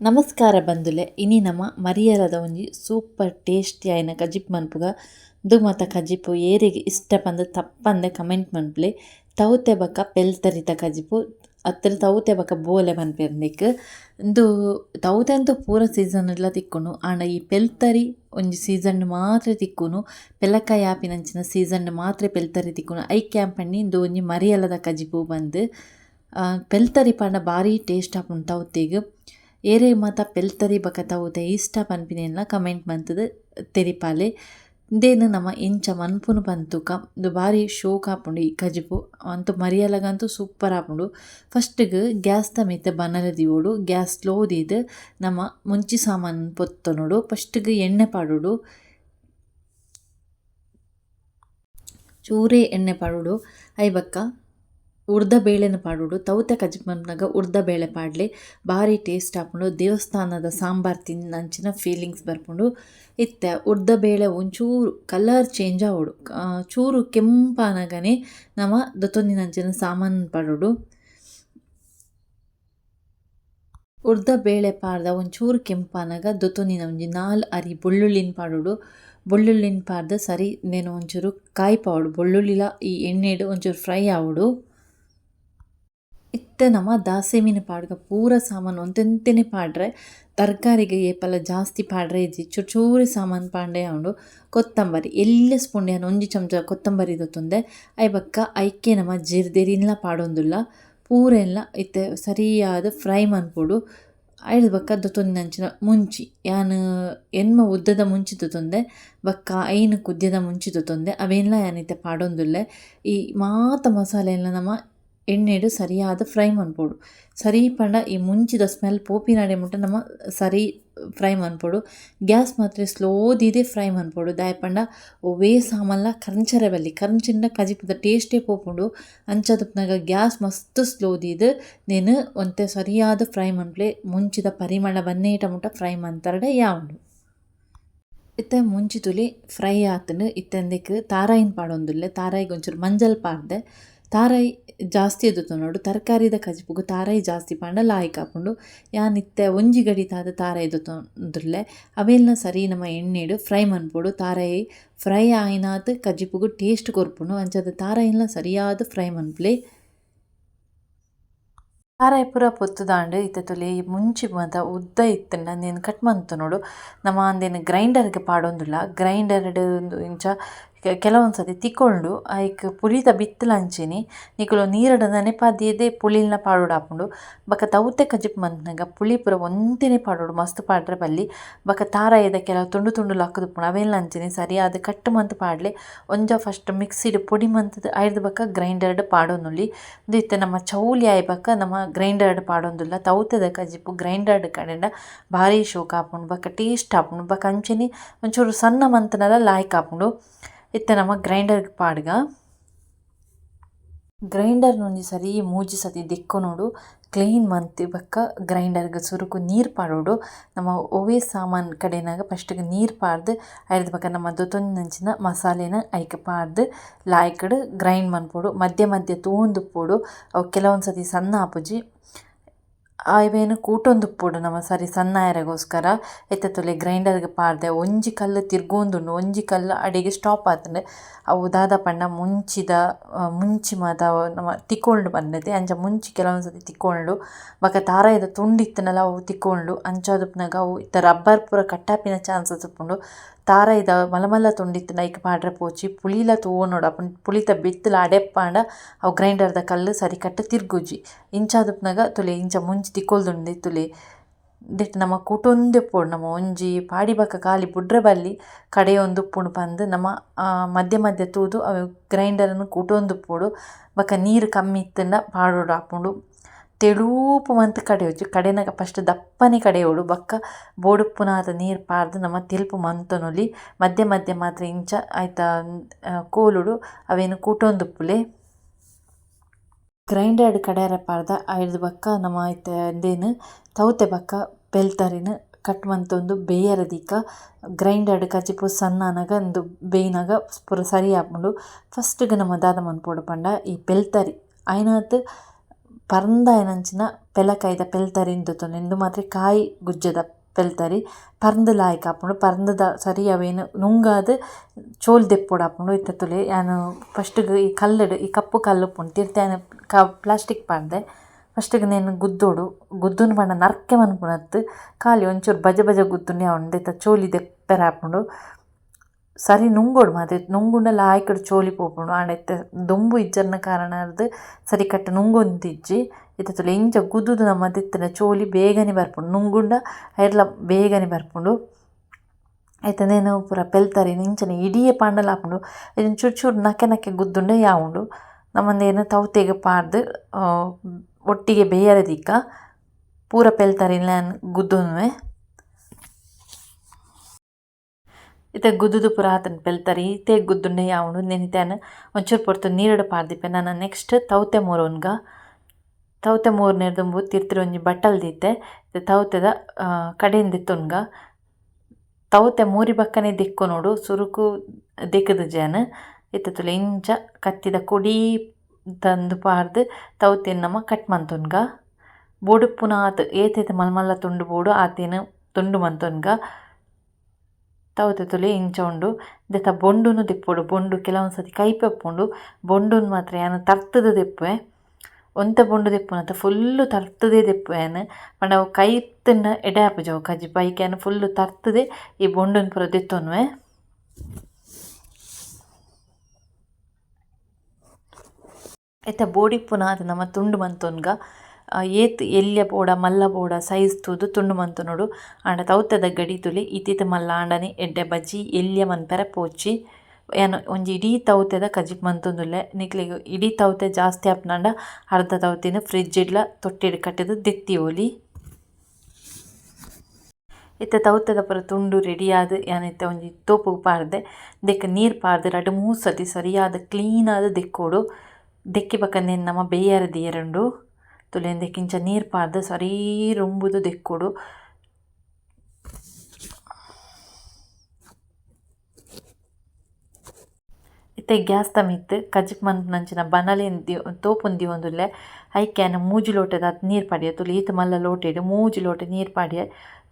ನಮಸ್ಕಾರ ಬಂದುಲೆ ಇನಿ ನಮ್ಮ ಮರಿಯಲದ ಒಂಜಿ ಸೂಪರ್ ಟೇಸ್ಟಿ ಆಯ್ನ ಕಜಿಪ್ ಮನ್ಪುಗ. ದುಮತ ಮಾತ ಕಜಿಪು ಏರಿಗೆ ಇಷ್ಟ ಬಂದು ತಪ್ಪಂದೆ ಕಮೆಂಟ್ ಮನ್ಪುಲೆ. ತೌತೆ ಬಕ್ಕ ಪೆಲ್ತರಿತ ಕಜಿಪು, ಅತ್ರ ತೌತೆ ಬಕ್ಕ ಬೋಲೆ ಮನ್ಪೆರ್ನಿಕ್. ಇಂದು ತೌತೆ ಅಂತೂ ಪೂರ ಸೀಸನ್ಲ ತಿಕ್ಕುಂಡು ಆಂಡ ಈ ಪೆಲ್ತರಿ ಒಂಜಿ ಸೀಸನ್ ಮಾತ್ರ ತಿಕ್ಕುನು ಪೆಲ್ಲಕಾಯಿ ಆಪಿನಂಚಿನ ಸೀಸನ್ ಮಾತ್ರ ಪೆಲ್ತರಿ ತಿಕ್ಕುನು ಕ್ಯಾಂಪ್ ನಿನ್ನ ಇಂದು ಒಂಜಿ ಮರಿಯಲದ ಕಜಿಪು ಬಂದು. ಪೆಲ್ತರಿ ಪಂಡ ಬಾರಿ ಟೇಸ್ಟ್ ಆಪುಂಡು ತೌತೆಗ್. ಏರೆ ಮಾತ ಪೆಲ್ತರಿ ಬೊಕ ಉದೆ ಇಷ್ಟ ಪನ್ಪಿನೆನ್ಲ ಕಮೆಂಟ್ ಮಂತುದು ತೆರಿಪಾಲೆ. ಇಂದೇನು ನಮ್ಮ ಇಂಚ ಮನ್ಪುನು ಪಂತುಕ ಇಂದು ಬಾರಿ ಶೋಕ್ ಆಪುಂಡು ಈ ಕಜಿಪು. ಅಂತೂ ಮರಿಯಲಗಂತೂ ಸೂಪರ್ ಆಪುಂಡು. ಫಸ್ಟಿಗೆ ಗ್ಯಾಸ್ ತಮಿತ ಮಿತ್ತ್ ಬನಲ ದಿವೊಡು ಗ್ಯಾಸ್ ಸ್ಲೋ ದೀದ್ ನಮ್ಮ ಮುಂಚಿ ಸಾಮಾನ್ ಪೊತ್ತನೋಡು ಫಸ್ಟಿಗೆ ಎಣ್ಣೆ ಪಾಡುಡು. ಚೂರೇ ಎಣ್ಣೆ ಪಾಡುಡು. ಐ ಬಕ್ಕ ಉರ್ದ ಬೇಳೆನ ಪಾಡುಡು ತೌತೆ ಕಜ್ಮನ್ನಾಗ ಉರ್ದ ಬೇಳೆ ಪಾಡಲಿ. ಬಾರಿ ಟೇಸ್ಟ್ ಆಪುಂಡು ದೇವಸ್ಥಾನದ ಸಾಂಬಾರ್ ತಿನ್ನಂಚಿನ ಫೀಲಿಂಗ್ಸ್ ಬರ್ಕೊಂಡು ಇತ್ತೆ. ಉರ್ದ ಬೇಳೆ ಒಂಚೂರು ಕಲರ್ ಚೇಂಜ್ ಆವೊಡು ಚೂರು ಕೆಂಪಾನಗನೆ ನಮ ದೊತ್ತೊಂದಿನಂಚಿನ ಸಾಮಾನು ಪಾಡೋಡು ಉರ್ದ ಬೇಳೆ ಪಾಡ್ದ ಒಂಚೂರು ಕೆಂಪನಗ ದೊತ್ತೊಂದಿನ ಒಂಜಿ ನಾಲ್ ಅರಿ ಬೊಳ್ಳುಳ್ಳಿನ ಪಾಡೋಡು ಬೊಳ್ಳುಳ್ಳಿನ ಪಾಡ್ದ ಸರಿ, ನೇನು ಒಂಚೂರು ಕಾಯಿ ಪಾವಡು. ಬೊಳ್ಳುಳ್ಳಿಲ ಈ ಎಣ್ಣೆಡು ಒಂಚೂರು ಫ್ರೈ ಆವೊಡು ಇತ್ತೆ ನಮ ದಾಸೆ ಮೀನು ಪಾಡ್ಗ ಪೂರ ಸಾಮಾನು ಒಂತೆಂತೆನೆ ಪಾಡ್ರೆ. ತರಕಾರಿಗೆ ಏಪಲ ಜಾಸ್ತಿ ಪಾಡ್ರೆ ಇಜ್ಜಿ. ಚೂರು ಚೂರು ಸಾಮಾನು ಪಾಂಡೆ ಅವನು ಕೊತ್ತಂಬರಿ ಎಲ್ಲ ಯಾನ್ ಒಂಜಿ ಚಮಚ ಕೊತ್ತಂಬರಿ ದೊತ್ತುಂಡೆ ಐ ಬಕ್ಕ ಐಕೆ ನಮ ಜಿರ್ದೆರಿನ್ಲ ಪಾಡೊಂದುಲ್ಲ. ಪೂರ ಎಲ್ಲ ಇತ್ತೆ ಸರಿಯಾದ ಫ್ರೈ ಮನ್ಪೊಡು ಐದು ಬಕ್ಕ ದೊತ್ತೊಂದಿನಂಚಿನ ಮುಂಚಿ. ಯಾನು ಎನ್ಮ ಉದ್ದದ ಮುಂಚಿ ತೊಂದೆ. ಬಕ್ಕ ಐನು ಕುದ್ಯದ ಮುಂಚಿ ತೊಂದೆ. ಅವೆಲ್ಲ ಯಾನಿತ್ತೆ ಪಾಡೊಂದುಲ್ಲೆ. ಈ ಮಾತ ಮಸಾಲೆ ಎಲ್ಲ ನಮ ಎಣ್ಣೆಡ್ ಸರಿಯಾದ ಫ್ರೈ ಮನ್ಪೊಡು ಸರಿ ಪಂಡ ಈ ಮುಂಚಿದ ಸ್ಮೆಲ್ ಪೋಪಿನಾಡೆ ಮುಟ್ಟ ನಮ್ಮ ಸರಿ ಫ್ರೈ ಮನ್ಪೊಡು ಗ್ಯಾಸ್ ಮಾತ್ರ ಸ್ಲೋ ದಿದೆ ಫ್ರೈ ಮನ್ಪೊಡು ದಾಯೆ ಪಂಡ ವೇ ಸಾಮಲ್ಲ ಕರ್ಂಚರೆ ಬಲ್ಲಿ. ಕರಂಚಿಂದ ಕಜಿಪದ ಟೇಸ್ಟೇ ಪೋಪುಂಡು. ಅಂಚದಪ್ಪನಾಗ ಗ್ಯಾಸ್ ಮಸ್ತ್ ಸ್ಲೋ ದೀದ್. ನೆನ್ ಒಂತೆ ಸರಿಯಾದ ಫ್ರೈ ಮನ್ಪ್ಲೆ ಮುಂಚಿದ ಪರಿಮಳ ಬನ್ನೇಟ ಮುಟ ಫ್ರೈ ಮನ್ತರಡೆ ಯಾವೊಂಡು ಇತ್ತೆ ಮುಂಚಿ ತುಲಿ ಫ್ರೈ ಆತನು. ಇತ್ತೆಂದಿಕ್ ತಾರಾಯಿನ್ ಪಾಡೊಂದುಲ್ಲೆ. ತಾರಾಯಿಗೆ ಒಂಚೂರು ಮಂಜಲ್ ಪಾಡ್ದೆ. ತಾರಾಯಿ ಜಾಸ್ತಿ ಎದ್ದುತುಂಡು ತರಕಾರಿದ ಕಜಿಪುಗು ತಾರಾಯಿ ಜಾಸ್ತಿ ಪಂಡ ಲಾಯ್ಕ್ ಹಾಕೊಂಡು ಯಾ ನಿತ್ಯ ಒಂಜಿ ಗಡಿತಾದ ತಾರಾಯಿ ದೊತ್ತೊಂದುಲ್ಲೆ ಅವೆಲ್ಲ ಸರಿ ನಮ ಎಣ್ಣೆಡ್ ಫ್ರೈ ಮನ್ಪೊಡು. ತಾರಾಯಿ ಫ್ರೈ ಆಯ್ನಾತ್ ಕಜಿಪುಗು ಟೇಸ್ಟ್ ಕೊರ್ಪುಂಡು. ಅಂಚದ ತಾರಾಯಿನ್ಲ ಸರಿಯಾದ ಫ್ರೈ ಮನ್ಪುಲೆ. ತಾರಾಯಿ ಪೂರ ಪೊತ್ತುದಾಂಡ್ ಇತ್ತ ತುಲೆ ಮುಂಚಿ ಮಾತ ಉದ್ದ ಇತ್ತನ್ನ ನೀನು ಕಟ್ ಮಂತುನೊಡು ನಮ ನಮ್ಮ ಅಂದೇನು ಪಾಡೊಂದುಲ್ಲ. ಗ್ರೈಂಡರ್ಡ್ ಇಂಚ ಕೆಲವೊಂದು ಸತಿ ತಿಕ್ಕೊಂಡು ಐಕ್ ಪುಳಿತ ಬಿತ್ತಲಂಚೆನೆ ನಿಕುಲು ನೀರಡ ನೆನೆಪಾದಿಯದೆ ಪುಳಿಲ್ನ ಪಾಡೋಡು ಆಪುಂಡು ಬಕ ತೌತೆ ಕಜಿಪ್ ಮಂತ್ನಗ ಪುಳಿ ಪೂರ ಒಂತೆನೆ ಪಾಡೋಡು ಮಸ್ತ್ ಪಾಡ್ರೆ ಬಲ್ಲಿ, ಬೊಕ ತಾರಾಯಿದ ಕೆಲವು ತುಂಡು ತುಂಡು ಅಕ್ಕುದುಪ್ಪುಂಡು ಅವೆಲ್ಲ ಸರಿ ಸರಿಯಾದ ಕಟ್ ಮಂತ್ ಪಾಡ್ಲೆ, ಒಂಜ ಫಸ್ಟ್ ಮಿಕ್ಸಿಡ್ ಪೊಡಿ ಮಂತ್ ಐದು ಬಕ ಗ್ರೈಂಡರ್ಡ್ ಇದು ಇತ್ತೆ ನಮ್ಮ ಚೌಲಿ ಆಯ್ ಬಕ ನಮ್ಮ ಗ್ರೈಂಡರ್ಡ್ ಪಾಡೊಂದುಲ್ಲ ತೌತೆದ ಕಜಿಪ್ಪು ಗ್ರೈಂಡರ್ಡ್ ಕಡೆಂಡ ಭಾರಿ ಶೋಕ ಆಪುಂಡು ಬೊಕ ಟೇಸ್ಟ್ ಆಪುಂಡು ಬೊಕ ಅಂಚೆನೆ ಒಂಚೂರು ಸಣ್ಣ ಮಂತ್ನೆಲ್ಲ ಲಾಯ್ಕ್ ಆಪುಂಡು ಇತ್ತೆ ನಮ್ಮ ಗ್ರೈಂಡರ್ ಪಾಡ್ಗ. ಗ್ರೈಂಡರ್ನ ಒಂಜಿ ಸರಿ ಮೂಜಿ ಸತಿ ದೆಕ್ಕೊನೊಡು ಕ್ಲೀನ್ ಮಂತ್ ಬಕ್ಕ ಗ್ರೈಂಡರ್ಗ್ ಸುರುಕು ನೀರು ಪಾಡೋಡು. ನಮ್ಮ ಒವ್ವೇ ಸಾಮಾನ್ ಕಡೆನಾಗ ಫಸ್ಟಿಗೆ ನೀರು ಪಾಡ್ದ್, ಐರ್ದ್ ಬೊಕ ನಮ್ಮ ದೊತ್ತೊಂದಿನಂಚಿನ ಮಸಾಲೆನ ಐಕ್ ಪಾಡ್ದ್, ಲಾಯ್ಕಡು ಗ್ರೈಂಡ್ ಮನ್ಪೊಡು, ಮಧ್ಯ ಮಧ್ಯ ಪೋಡು. ಅವು ಕೆಲವೊಂದು ಸತಿ ಸಣ್ಣ ಆಪುಜಿ ಅವೇನು ಕೂಟೊಂದುಪ್ಪೊಡು ನಮ ಸರಿ ಸಣ್ಣ ಆಯರೆಗೋಸ್ಕರ ಇತ್ತೆ ಗ್ರೈಂಡರ್ ಗ್ರೈಂಡರ್ಗ್ ಪಾಡ್ದೆ, ಒಂಜಿ ಕಲ್ಲು ತಿರ್ಗೋಂದುಂಡು, ಒಂಜಿ ಕಲ್ಲು ಅಡಿಗೆ ಸ್ಟಾಪ್ ಆತುಂಡು. ಅವು ದಾದ ಪಂಡ ಮುಂಚಿದ ಮುಂಚಿ ಮಾತ ನಮ್ಮ ನಮ ತಿಕ್ಕೊಳ್ಡು ಬನ್ನದೆ ಅಂಚ ಮುಂಚಿ ಕೆಲವೊಂದು ಸತಿ ತಿಕ್ಕೊಳ್ಡು ಬೊಕ ತಾರಾಯಿದ ತುಂಡು ತುಂಡಿತ್ತನಲ್ಲ ಅವು ತಿಕ್ಕೊಳ್ಡು ಅಂಚಾದುಪ್ನಾಗ ಅವು ಇತ್ತ ರಬ್ಬರ್ ಪೂರ ಕಟ್ಟಾಪಿನ ಚಾನ್ಸಸ್ ತಾರ ತಾರಾಯಿದ ಮಲಮಲ್ಲ ತುಂಡಿತ್ತನ ಐಕ್ ಪಾಡ್ರೆ ಪೋಚಿ, ಪುಳಿಲ ತೂವೊನೊಡು ಅಪುಂಡು ಪುಳಿತ ಬಿತ್ತಲ ಅಡೆಪ್ಪಾಂಡ, ಅವು ಗ್ರೈಂಡರ್ದ ಕಲ್ಲು ಸರಿ ಕಟ್ಟ ತಿರ್ಗುಜಿ ಇಂಚಾದಪ್ಪನಾಗ ತೊಲೆ ಇಂಚ ಮುಂಚಿ ತಿಕ್ಕೊಲ್ದುಂಡೆ ಇತ್ತುಲಿ. ದೆಟ್ ನಮ ಕುಟೊಂದೆ ಪೋಡು ನಮ ಒಂಜಿ ಪಾಡಿ ಬಕ್ಕ ಖಾಲಿ ಬುಡ್ರೆ ಬಲ್ಲಿ ಕಡೆ ಒಂದು ಉಪ್ಪುಂಡು ಪಂದ್ ನಮ ಮಧ್ಯ ಮಧ್ಯ ತೂದು ಅವು ಗ್ರೈಂಡರ್ನು ಕುಟೊಂದುಪ್ಪೊಡು ಬಕ್ಕ ನೀರು ಕಮ್ಮಿ ಇತ್ತಂಡ ಪಾಡೋಡು ಆಪುಂಡು. ತೆಳೂಪು ಮಂತ್ ಕಡೆಯೋಚು ಕಡೆನಾಗ ಫಸ್ಟ್ ದಪ್ಪನೆ ಕಡೆಯೋಡು ಬೊಕ್ಕ ಬೋಡುಪ್ಪುನಾದ ನೀರು ಪಾರ್ದು ನಮ ತೆಲ್ಪು ಮಂತೊನೊಲಿ ಮಧ್ಯ ಮಧ್ಯ ಮಾತ್ರ ಇಂಚ ಐತ ಕೋಲುಡು ಅವೇನು ಕೂಟೊಂದುಪ್ಪುಲೆ ಗ್ರೈಂಡರ್ಡ್ ಕಡೆಯರ ಪಾರ್ದ ಐರ್ದ್ ಬಕ್ಕ ನಮ ಐತೆ ಇಂದೆನ್ ತೌತೆ ಬಕ್ಕ ಬೆಲ್ತರಿನ್ ಕಟ್ ಮಂತೊಂದು ಬೇಯರೆ ದಿಕ್ಕ ಗ್ರೈಂಡರ್ಡ್ ಕಜಿಪು ಸಣ್ಣನಗ ಉಂದು ಬೇಯ್ನಗ ಪೂರ ಸರಿ ಆಪುಂಡು ಫಸ್ಟ್ಗೆ ನಮ ದಾದ ಮನ್ಪೊಡು ಪಂಡ ಈ ಪೆಲ್ತರಿ ಐನಾತ್ ಪರಂದಾಯನಂಚಿನ ಪೆಲಕೈದ ಪೆಲ್ತರಿಂದುತೊಂದು ಇಂದು ಮಾತ್ರ ಕಾಯಿ ಗುಜ್ಜದ ಪೆಲ್ತರಿ ಪರ್ಂದ್ ಲಾಯ್ಕ್ ಆಪುಂಡು ಪರ್ಂದ್‌ದ ಸರಿ ಅವೇನ್ ನುಂಗಾದ್ ಚೋಲ್ ದೆಪ್ಪೊಡು ಆಪುಂಡು ಇತ್ತ ತುಲೆ. ಯಾನ್ ಫಸ್ಟ್‌ಗ್ ಈ ಕಲ್ಲುಡು, ಈ ಕಪ್ಪು ಕಲ್ಲು ಉಪ್ಪುಂಡು ತಿರ್ತ್ ಕ ಪ್ಲಾಸ್ಟಿಕ್ ಪಾಡ್ದೆ. ಫಸ್ಟ್‌ಗ್ ನೆನ್ ಗುದ್ದೋಡು, ಗುದ್ದುನ ಪಂಡ ನರ್ಕೆ ಮನ್ಪುನತ್ ಖಾಲಿ ಒಂಚೂರು ಬಜ ಬಜ ಗುದ್ದುನ ಯಾವುಂಡು ಇತ್ತ ಚೋಲಿ ದೆಪ್ಪರೆ ಆಪುಂಡು. ಸರಿ, ನುಂಗೋಡು ಮಾತ್ರ. ನುಂಗುಂಡ ಲಾಯ್ಕುಡು ಚೋಲಿ ಪೋಪುಂಡು. ಆಂಡ ಇತ್ತೆ ದೊಂಬು ಇಜ್ಜರ್ನ ಕಾರಣರ್ದ್ ಸರಿ ಕಟ್ಟ ನುಂಗೊಂದಿಜ್ಜಿ ಇತ್ತೆ ತುಲೆ ಇಂಚ ಗುದ್ದುದು ನಮ ತಿತ್ತುನ ಚೋಲಿ ಬೇಗನೆ ಬರ್ಪುಂಡು. ನುಂಗುಂಡ ಐರ್ಲ ಬೇಗನೆ ಬರ್ಪುಂಡು. ಐತ ಉಂದೆನ್ ಪೂರ ಪೆಲ್ತರಿನ್ ಇಂಚನೆ ಇಡಿಯೇ ಪಾಂಡಲ ಆಪುಂಡು. ಐರನ್ ಚೂರು ಚೂರು ನಕೆ ನಕೆ ಗುದ್ದುಂಡ ಯಾವುಂಡು. ನಮಂದೇನ ತೌತೆಗ್ ಪಾರ್ದ್ ಒಟ್ಟಿಗೆ ಬೇಯರೆ ಪೂರ ಲನ್ ಗುದ್ದುನುವೆ. ಇತ್ತೆ ಗುದ್ದುದು ಪುರ ಆತನ ಪೆಲ್ತರಿ ಇತ್ತೆ ಗುದ್ದುಂಡೆ ಯಾವನು ಇತ್ತೆನ್ ಒಂಚೂರು ಪೊರ್ತು ನೀರಡು ಪಾರ್ದಿಪ್ಪೆ ನಾನು ನೆಕ್ಸ್ಟ್ ತೌತೆ ಮೊರುನ್ಗ, ತೌತೆ ಮೂರು ದುಂಬು ತಿರ್ತಿರು ಒಂಜಿ ಬಟ್ಟಲ್ ದೀತೆ ತೌತೆದ ಕಡೆನ್ ದೆತ್ತೊನ್ಗ ತೌತೆ ಮೂರಿ ಬಕ್ಕನೆ ದಿಕ್ಕು ನೋಡು, ಸುರುಕು ದಿಕ್ಕದ ಜನ. ಇತ್ತ ತುಲೆ ಇಂಚ ಕತ್ತಿದ ಕೊಡಿ ತಂದು ಪಾರ್ದು ತೌತೆನ್ ನಮ್ಮ ಕಟ್ ಮಂತೊನ್ಗ. ಬೋಡು ಪುನಾತ್ ಏತೈತೆ ಮಲ್ಮಲ್ಲ ತುಂಡು ಬೋಡು, ಆತೇನು ತುಂಡು ಮಂತೊನ್ಗ. ತೌತೆ ತುಲೆ ಇಂಚ ಉಂಡು ದೆತ ಬೊಂಡುನು ದಿಪ್ಪುಡು, ಬೊಂಡು ಕೆಲವೊಂದು ಸರ್ತಿ ಕೈಪೆ ಉಪ್ಪುಂಡು ಬೊಂಡುನ್ ಮಾತ್ರ ಯಾನ್ ತರ್ತುದು ದೆಪ್ಪುವೆ. ಒಂತೆ ಬೊಂಡು ದೆಪ್ಪುನತ ಫುಲ್ಲು ತರ್ತುದೆ ದೆಪ್ಪುವೆ ಯಾನ್. ಪಂಡ ಅವು ಕೈತುಂಡ ಎಡೆ ಆಪುಜಿ ಅವು ಕಜಿ ಬೈಕ್ ಯಾನ್ ತರ್ತದೆ ತರ್ತುದೆ ಈ ಬೊಂಡುನ್ ಪೂರ ದೆತ್ತೊನ್ವೆ ಬೋಡಿಪ್ಪುನ ಅದು ನಮ ತುಂಡು ಮಂತೊನ್ಗ. ಏತ್, ಎಲ್ಯ ಪೋಡ, ಮಲ್ಲ ಪೋಡ, ಸೈಜ್ ತೂದು, ತುಂಡು ಮಂತುನೊಡು ಆಂಡ ತೌತೆದ ಗಡಿ ತುಲಿ ಇತ್ತಿತ್ತ ಮಲ್ಲ ಆಂಡನೆ, ಎಡ್ಡೆ ಬಜ್ಜಿ, ಎಲ್ಯ ಮನ್ಪೆರ ಪೋಚಿ. ಏನು, ಒಂಜಿ ಇಡೀ ತೌತೆದ ಕಜಿಪ್ ಮಂತೊಂದುಲ್ಲೆ ನಿಕ್ಲೆಗ್ ಇಡೀ ತೌತೆ ಜಾಸ್ತಿ ಆಪುನಾಂಡ ಅರ್ಧ ತೌತಿನ ಫ್ರಿಡ್ಜ್ ಇಡ್ಲ ತೊಟ್ಟಿಡ್ ಕಟ್ಟಿದ್ ದೆತ್ತಿ ಒಲಿ ಇತ್ತೆ ತೌತೆದ ಪೂರ ತುಂಡು ರೆಡಿ ಆದ್ ಯಾನ್ ಇತ್ತೆ ಒಂಜಿ ತೋಪು ಪಾರ್ದೆ ದೆಕ್ಕ ನೀರ್ ಪಾರ್ದೆ ರಡ್ಡ್ ಮೂರು ಸತಿ ಸರಿಯಾದ ಕ್ಲೀನಾದ ದೆಕ್ಕೋಡು. ದೆಕ್ಕಿ ಬಕಂದೆನ್ ನಮ ಬೇಯರೆ ದೀಯರುಂಡು ತುಲೆ ಉಂದೆಕ್ ಇಂಚ ನೀರ್ ಪಾರ್ದ್ ಸರಿ ರೊಂಬುದು ದೆಕ್ಕುಡು. ಇತ್ತೆ ಗ್ಯಾಸ್ ತಮಿತ್ತು ಕಜಕ್ ಕಜಿಪ್ ನಂಚಿನ ಬನಲೆನ್ ತೋಪುಂದಿ ಒಂದುಲ್ಲೆ ಐಕ್ಯಾನ ಮೂಜು ಲೋಟದ ಮೂಜಿ ನೀರು ನೀರ್ ತುಲಿ ಈತ ಈತ್ ಮಲ್ಲ ಲೋಟೆಡ್ ಮೂಜು ಲೋಟ ನೀರ್ ಪಾಡಿಯ.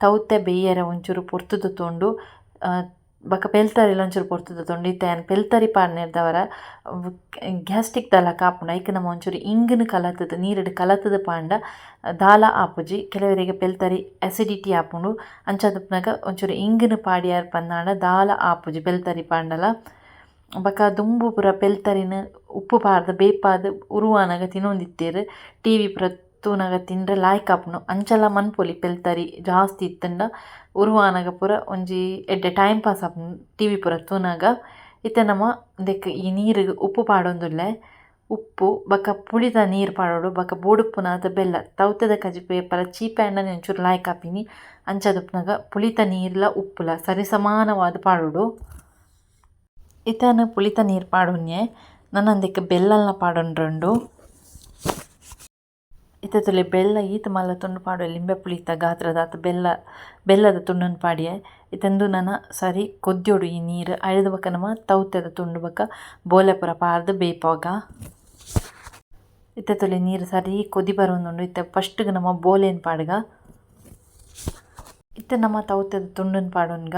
ತೌತೆ ಬೇಯರ ಒಂಚೂರು ಪೊರ್ತುದು ತೂಂಡು ಬೊಕ ಪೆಲ್ತರಿಲ ಒಂಚೂರು ಪೊರ್ತುದು ತೊಂಡಿ ಇತ್ತೆ ಯಾನ್ ಪೆಲ್ತರಿ ಪಾಡ್ನೆರ್ದವರ ಗ್ಯಾಸ್ಟ್ರಿಕ್ ದಾಲ ಕಾಪುಂಡು ಐಕ್ ನಮ ಒಂಚೂರು ಇಂಗಿನ ಕಲತುದು, ನೀರುಡು ಕಲತುದು ಪಾಂಡ, ದಾಲ ಆಪುಜಿ, ಕೆಲವೆರೆಗ್ ಪೆಲ್ತರಿ ಅಸಿಡಿಟಿ ಆಪುಂಡು ಅಂಚಾದಿಪ್ಪುನಗ ಒಂಚೂರು ಇಂಗಿನ ಪಾಡಿಯಾರ್ ಪಂದಾಂಡ ದಾಲ ಆಪುಜಿ ಪೆಲ್ತರಿ ಪಾಂಡಲ. ಬಕ ದುಂಬು ಪೂರ ಪೆಲ್ತರಿನ್ ಉಪ್ಪು ಪಾಡ್ದ, ಬೇಪಾದ್, ಉರುವಾನಗ ತಿನೊಂದಿತ್ತೆರ್ ಟಿವಿ ಪೂರ ತೂನಗ ತಿನ್ರೆ ಲಾಯ್ಕ್ ಆಪುಂಡು ಅಂಚಲ ಮನ್ಪೊಲಿ ಪೆಲ್ತರಿ ಜಾಸ್ತಿ ಇತ್ತಂಡ ಉರುವಾನಗ ಪೂರ ಒಂಜಿ ಎಡ್ಡೆ ಟೈಮ್ ಪಾಸ್ ಆಪುಂಡು ಟಿವಿ ಪೂರ ತೂನಗ ಇತ್ತೆ ನಮ ದೇಕ್ ಈ ನೀರ್ಗ್ ಉಪ್ಪು ಪಾಡೊಂದುಲ್ಲೆ. ಉಪ್ಪು, ಬೊಕ ಪುಳಿದ ನೀರ್ ಪಾಡೋಡು, ಬೊಕ ಬೋಡುಪ್ಪುನಾದ್ ಬೆಲ್ಲ, ತೌತದ ಕಜಿ ಪೇಪರ, ಚೀಪ್ ಆಂಡನೆ ಒಂಚೂರು ಲಾಯ್ಕ್ ಆಪಿನಿ ಅಂಚಾದಿಪ್ಪುನಗ ಪುಳಿತ ನೀರ್ಲ ಉಪ್ಪುಲ ಸರಿಸಮಾನವಾದ ಪಾಡೋಡು. ಇತ್ತೆನ್ ಪುಳಿತ ನೀರ್ ಪಾಡೊನ್ಯೆ ನನ ಅಂದೆಕ್ ಬೆಲ್ಲಲ್ನ ಪಾಡೊಂಡ್ರೆಂಡು. ಇತ್ತೆ ತುಲೆ ಬೆಲ್ಲ ಈತ ಮಲ್ಲ ತುಂಡು ಪಾಡುವೆ, ಲಿಂಬೆ ಪುಳಿತ ಆತ ಬೆಲ್ಲ, ಬೆಲ್ಲದ ತುಂಡುನ್ ಪಾಡಿಯ. ಇತಂದು ನನ ಸರಿ ಕೊದ್ಯೊಡು ಈ ನೀರು ಅಳೆದ ಬೊಕ ನಮ್ಮ ತೌತೆದ ತುಂಡು ಬೊಕ ಬೋಲೆ ಪೂರ ಪಾರ್ದ್ ಬೇಯ್ಪಗ ನೀರು ತುಲೆ ನೀರ್ ಸರಿ ಕೊದಿ ಬರೊಂದುಂಡು ಇತ್ತ ಫಸ್ಟ್ಗೆ ನಮ್ಮ ಬೋಲೆನ್ ಪಾಡ್ಗ. ಇತ್ತ ನಮ್ಮ ತೌತೆದ ತುಂಡುನ್ ಪಾಡೋನ್ಗ,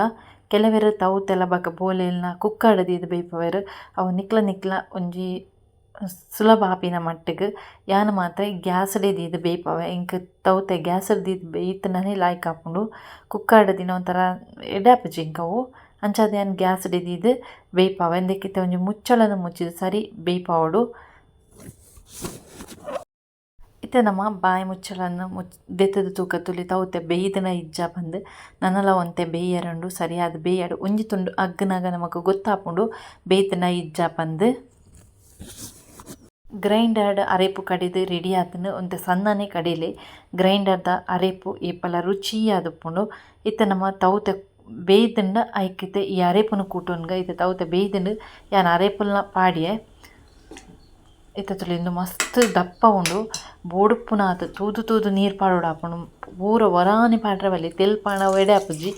ಕೆಲವೆರ್ ತೌತೆಲ ಬಕ ಬೋಲೆಲ್ನ ಕುಕ್ಕಾಡದಿದ್ದು ದೀದ್ ಬೇಯ್ಪವೆರ್ ಅವು ನಿಕ್ಲ ನಿಕ್ಲ ಒಂಜಿ ಸುಲಭ ಆಪಿನ ಮಟ್ಟಿಗೆ ಯಾನ್ ಮಾತ್ರ ಗ್ಯಾಸ್‌ಡೆ ದೀದ್ ಬೇಯ್ಪವೆ. ಇಂಕ ತೌತೆ ಗ್ಯಾಸ್‌ಡ್ ದೀದ್ ಬೇಯ್ತನೇ ಲಾಯ್ಕ್ ಆಪುಂಡು ಕುಕ್ಕರ್‌ಡ್ ದಿನ ಒಂಥರ ಆಪುಜಿ ಎಂಕ್ ಅವು ಅಂಚಾದ್ ಯಾನ್ ಗ್ಯಾಸ್‌ಡೆ ದೀದ್ ಬೇಯ್ಪವೆ. ಉಂದೆಕ್ ಇತ್ತೆ ಒಂಜಿ ಮುಚ್ಚಳನ್ ಮುಚ್ಚಿದ್ ಸರಿ ಬೇಯ್ಪಾವಡು. ಇತ್ತೆ ನಮ್ಮ ಬಾಯಿ ಮುಚ್ಚಳನ್ನು ಮುಚ್ ದೆತ್ತದ ತೂಕ ತುಲಿ ತೌತೆ ಬೇಯ್ದಿನ ಇಜ್ಜ ಬಂದು ನನಲ ಒಂತೆ ಬೇಯರೆಂಡು ಸರಿಯಾದ ಬೇಯಡ್ ಒಂಜಿ ತುಂಡು ಅಗ್ಗನಾಗ ನಮಕ್ ಗೊತ್ತಾಪುಂಡು ಬೇಯ್ದಿನ ಇಜ್ಜ ಪಂದ್ ಗ್ರೈಂಡರ್‌ಡ್ ಅರೆಪು ಕಡಿದು ರೆಡಿ ಆತುಂಡು ಒಂತೆ ಸಣ್ಣನೆ ಕಡೆಲೆ. ಗ್ರೈಂಡರ್‌ದ ಅರೆಪು ಏಪಲ ರುಚಿಯಾದ ಆದುಪ್ಪುಂಡು ಇತ್ತ ನಮ್ಮ ತೌತೆ ಬೇಯ್ದುಂಡ ಐಕ್ ಇತ್ತೆ ಈ ಅರೆಪುನು ಕೂಟೊನ್ಗ ಇತ್ತೆ ತೌತೆ ಬೇಯ್ದುಂಡು ಯಾನ್ ಅರೆಪುಲ್ನ ಪಾಡಿಯೆ. ಇತ್ತ ತುಳಿಂದು ಮಸ್ತ್ ದಪ್ಪ ಉಂಡು. ಬೋಡುಪ್ಪುನಾತ್ ತೂದು ತೂದು ನೀರ್ ಪಾಡೊಡು ಆಪುಂಡು ಪೂರ ಒರಾನಿ ಪಾಡ್ರೆ ಬಲ್ಲಿ ತೆಲ್ಪಂಡ ಅವು ಎಡೆ ಆಪುಜಿ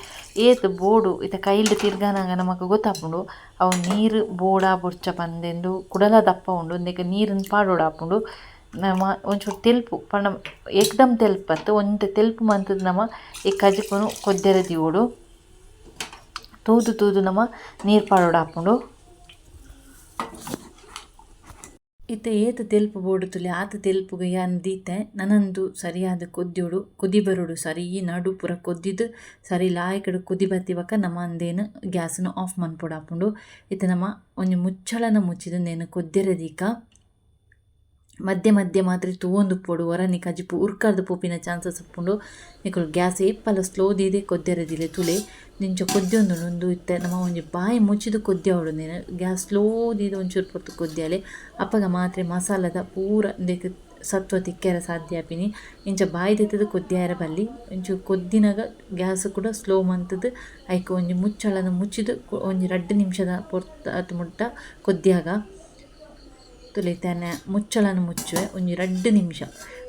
ಏತ್ ಬೋಡು ಇತ ಕೈಲ್ಡ್ ತಿರ್ಗನಾಗ ನಮಕ್ ಗೊತ್ತಾಪುಂಡು. ಅವು ನೀರ್ ಬೋಡ ಬೊರ್ಚ ಪಂದೆಂದು ಕುಡಲ ದಪ್ಪ ಉಂಡು. ಉಂದೆಕ್ ನೀರುನ್ ಪಾಡೊಡು ಆಪುಂಡು. ನಮ ಒಂಚೂರು ತೆಲ್ಪು ಪಂಡ ಏಕ್ದಮ್ ತೆಲ್ಪತ್ತು. ಒಂತೆ ತೆಲ್ಪು ಮಂತುದು ನಮ ಈ ಕಜಿಪುನು ಕೊದ್ದೆರೆ ದಿವೊಡು ತೂದು ತೂದು ನಮ ನೀರು ಪಾಡೋಡು ಆಪುಂಡು ಇತ್ತೆ ಏತ ತೆಲ್ಪು ಬೋಡುತ್ತುಲೆ ಆತ ತೆಲ್ಪುಗ ಯಾನ್ ದೀತೆ, ನನಂದು ಸರಿಯಾದ ಕೊದ್ಯೋಡು ಕುದಿ ಬರೋಡು ಸರಿ ನಡು ಪುರ ಕೊದ್ದಿದ್ದು ಸರಿ, ಲಾಯಕಡು ಕುದಿ ಬತ್ತಿವಕ ನಮ್ಮ ಅಂದೇನು ಗ್ಯಾಸ್ನು ಆಫ್ ಮನ್ಪೊಡು ಆಪುಂಡು. ಇತ್ತೆ ನಮ ಒಂದು ಮುಚ್ಚಳನ ಮುಚ್ಚಿದು ನೇನು ಕೊದ್ದಿರದೀಕ ಮಧ್ಯೆ ಮಧ್ಯೆ ಮಾತ್ರ ತೂವೊಂದುಪ್ಪೊಡು ನಿಕಾಜಿ ಕಜಿಪು ಉರ್ಕರ್ದು ಪೋಪಿನ ಚಾನ್ಸಸ್ ಉಪ್ಪುಂಡು ನಿಕುಲು ಗ್ಯಾಸ್ ಏಪ್ಪಲ ಸ್ಲೋ ದೀದೆ ಕೊದ್ದೆರೆದಿಲೆ ತುಲೆ. ನಿಂಚ ಕೊದ್ದೊಂದುಂಡು ಉಂದು ಇತ್ತೆ. ನಮ್ಮ ಒಂಜಿ ಬಾಯಿ ಮುಚ್ಚಿದು ಅವಳು. ನೀನು ಗ್ಯಾಸ್ ಸ್ಲೋ ದಿದ ಒಂಚೂರು ಪೊರ್ತು ಕೊದ್ದಿಯಾಲೆ ಅಪ್ಪಗ ಮಾತ್ರ, ಮಸಾಲದ ಪೂರ ಇಂದೆಕ್ ಸತ್ವ ತಿಕ್ಕೆರ ಸಾಧ್ಯ ಆಪಿನಿ ಇಂಚ ಬಾಯಿ ದೆತ್ತದು ಕೊದ್ದಿಯಾರ ಬಲ್ಲಿ. ಒಂಚೂರು ಕೊದ್ದಿನಾಗ ಗ್ಯಾಸ್ ಕೂಡ ಸ್ಲೋ ಮಂತದ್ದು. ಐಕ್ ಒಂಜಿ ಮುಚ್ಚಳನ ಮುಚ್ಚಿದ ಒಂಜಿ ರಡ್ಡು ನಿಮಿಷದ ಪೊರ್ತ ಅತ್ ಮುಟ್ಟ ಕೊದ್ದಿಯಾಗ. ತುಲಿತಾನೆ ಮುಚ್ಚಳನ ಮುಚ್ಚುವೆ. ಒಂಜಿ ರಡ್ಡು ನಿಮಿಷ.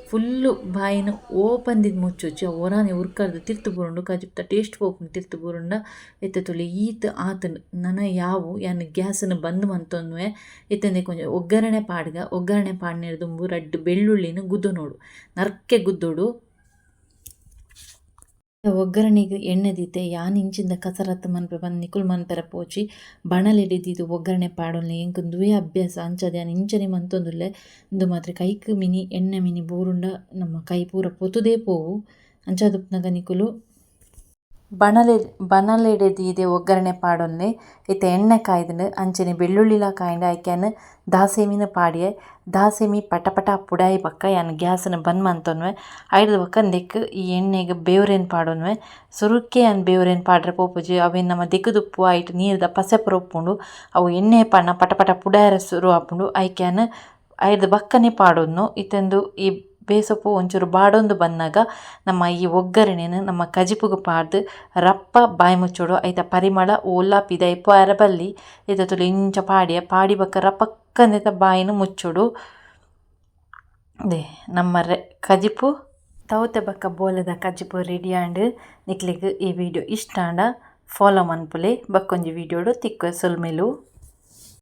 ಫುಲ್ಲು ಬಾಯಿನ ಓಪನ್ದಿದ್ ಮುಚ್ಚುಚ್ಚಿ ಓರಾನೆ ಉರ್ಕರ್ದು ತಿರ್ತು ಬುರುಂಡು ಕಜಿಪ್ತ ಟೇಸ್ಟ್ ಪೋಪುಂಡು ತಿರ್ತು ಬುರುಂಡ, ಎತ್ತ ತುಳಿ ಈತ ಆತನ್. ನನ ಯಾವು ಯಾನ್ ಗ್ಯಾಸನ್ನು ಬಂದ್ ಮಂತೊನ್ವೆ ಇತ್ತಂದೆ ಕೊಂಚ ಒಗ್ಗರಣೆ ಪಾಡ್ಗ, ಒಗ್ಗರಣೆ ಪಾಡ್ನಿರ್ದು ದುಂಬು ಬೆಳ್ಳುಳ್ಳಿನ ಬೆಳ್ಳುಳ್ಳಿನ ಗುದ್ದೊನೋಡು ನರ್ಕೆ ಗುದ್ದೋಡು ಒಗ್ಗರಣೆಗ್ ಎಣ್ಣೆ ದೀತೆ ಯಾನ್ ಇಂಚಿಂದ ಕಸರತ್ತು ಮನ್ಪೆ ಬಂದು ನಿಕುಲ್ ಮನ್ಪೆರ ಪೋಚಿ ಬಣಲೆಡಿದಿದು ಒಗ್ಗರಣೆ ಪಾಡೊನ್ಲೆ ಎಂಕ್ ದುವೆ ಅಭ್ಯಾಸ ಅಂಚದೆ ಯಾನ್ ಇಂಚನೆ ಮಂತೊಂದುಲ್ಲೆ ಇಂದು ಮಾತ್ರ ಕೈಕ್ ಮಿನಿ ಎಣ್ಣೆ ಮಿನಿ ಬೂರುಂಡ ನಮ್ಮ ಕೈ ಪೂರ ಪೊತುದೇ ಪೋವು ಅಂಚಾದುಪ್ನಗ ನಿಕುಲು ಬಣಲೆ ಬಣಲೆಡೆದೀದೆ ಒಗ್ಗರಣೆ ಪಾಡೊಂದೆ ಇತ್ತೆ ಎಣ್ಣೆ ಕಾಯ್ದುಂಡು ಅಂಚನೆ ಬೆಳ್ಳುಳ್ಳಿಲ ಕಾಯ್ಂಡು ಐಕ್ಯಾನ್ ದಾಸೇಮಿನ ಪಾಡ್ಯೆ, ದಾಸೇಮಿ ಪಟ ಪಟ ಪುಡಾಯಿ ಬಕ್ಕ ಯಾನ್ ಗ್ಯಾಸನ್ನು ಬಂದ್ ಮಂತೊನ್ವೆ. ಐರ್ದ ಬಕ್ಕ ದಿಕ್ಕ ಈ ಎಣ್ಣೆಗ್ ಬೇವ್ರೆನ್ ಪಾಡೊನ್ವೆ. ಸುರುಕ್ಕೆ ಯಾನ್ ಬೇವ್ರೆನ್ ಪಾಡ್ರೆ ಪೋಪುಜಿ, ಅವೆನ್ ನಮ ದೆಕುದುಪ್ಪು ಐಟ್ ನೀರ್ದ ಪಸೆ ಉಪ್ಪುಂಡು ಅವು ಎಣ್ಣೆ ಪಣ್ಣ ಪಟ ಪಟ ಪುಡಾಯರೆ ಶುರು ಆಪುಂಡು, ಐಕ್ಯಾನ್ ಐದು ಬಕ್ಕನೆ ಪಾಡೊಂದು ಇತ್ತೆಂದು ಈ ಬೇಸೊಪ್ಪು ಒಂಚೂರು ಬಾಡೊಂದು ಬಂದಾಗ ನಮ್ಮ ಈ ಒಗ್ಗರಣೆನ ನಮ್ಮ ಕಜಿಪುಗು ಪಾಡ್ದು ರಪ್ಪ ಬಾಯಿ ಮುಚ್ಚೋಡು ಐತ ಪರಿಮಳ, ಓಲಾ, ಪಿದೈ ಪೋಯರೆ ಬಲ್ಲಿ ಇದ ತುಲು ಇಂಚ ಪಾಡಿಯ ಪಾಡಿ ಬಕ್ಕ ರಪ್ಪಕ್ಕಂದಿತ ಬಾಯಿನ ಮುಚ್ಚೋಡು. ದೇ, ನಮ್ಮ ರೆ, ಕಜಿಪು ತವತೆ ಬಕ್ಕ ಬೋಲೆದ ಕಜಿಪು ರೆಡಿ ಆಂಡ್ ನಿಕ್ಲೆಗ್ ಈ ವಿಡಿಯೋ ಇಷ್ಟ ಆಂಡ ಫಾಲೋ ಮನ್ಪುಲೆ. ಬಕ್ಕೊಂಜಿ ವಿಡಿಯೋಡು ತಿಕ್ಕ ಸೊಲ್ಮೆಲು.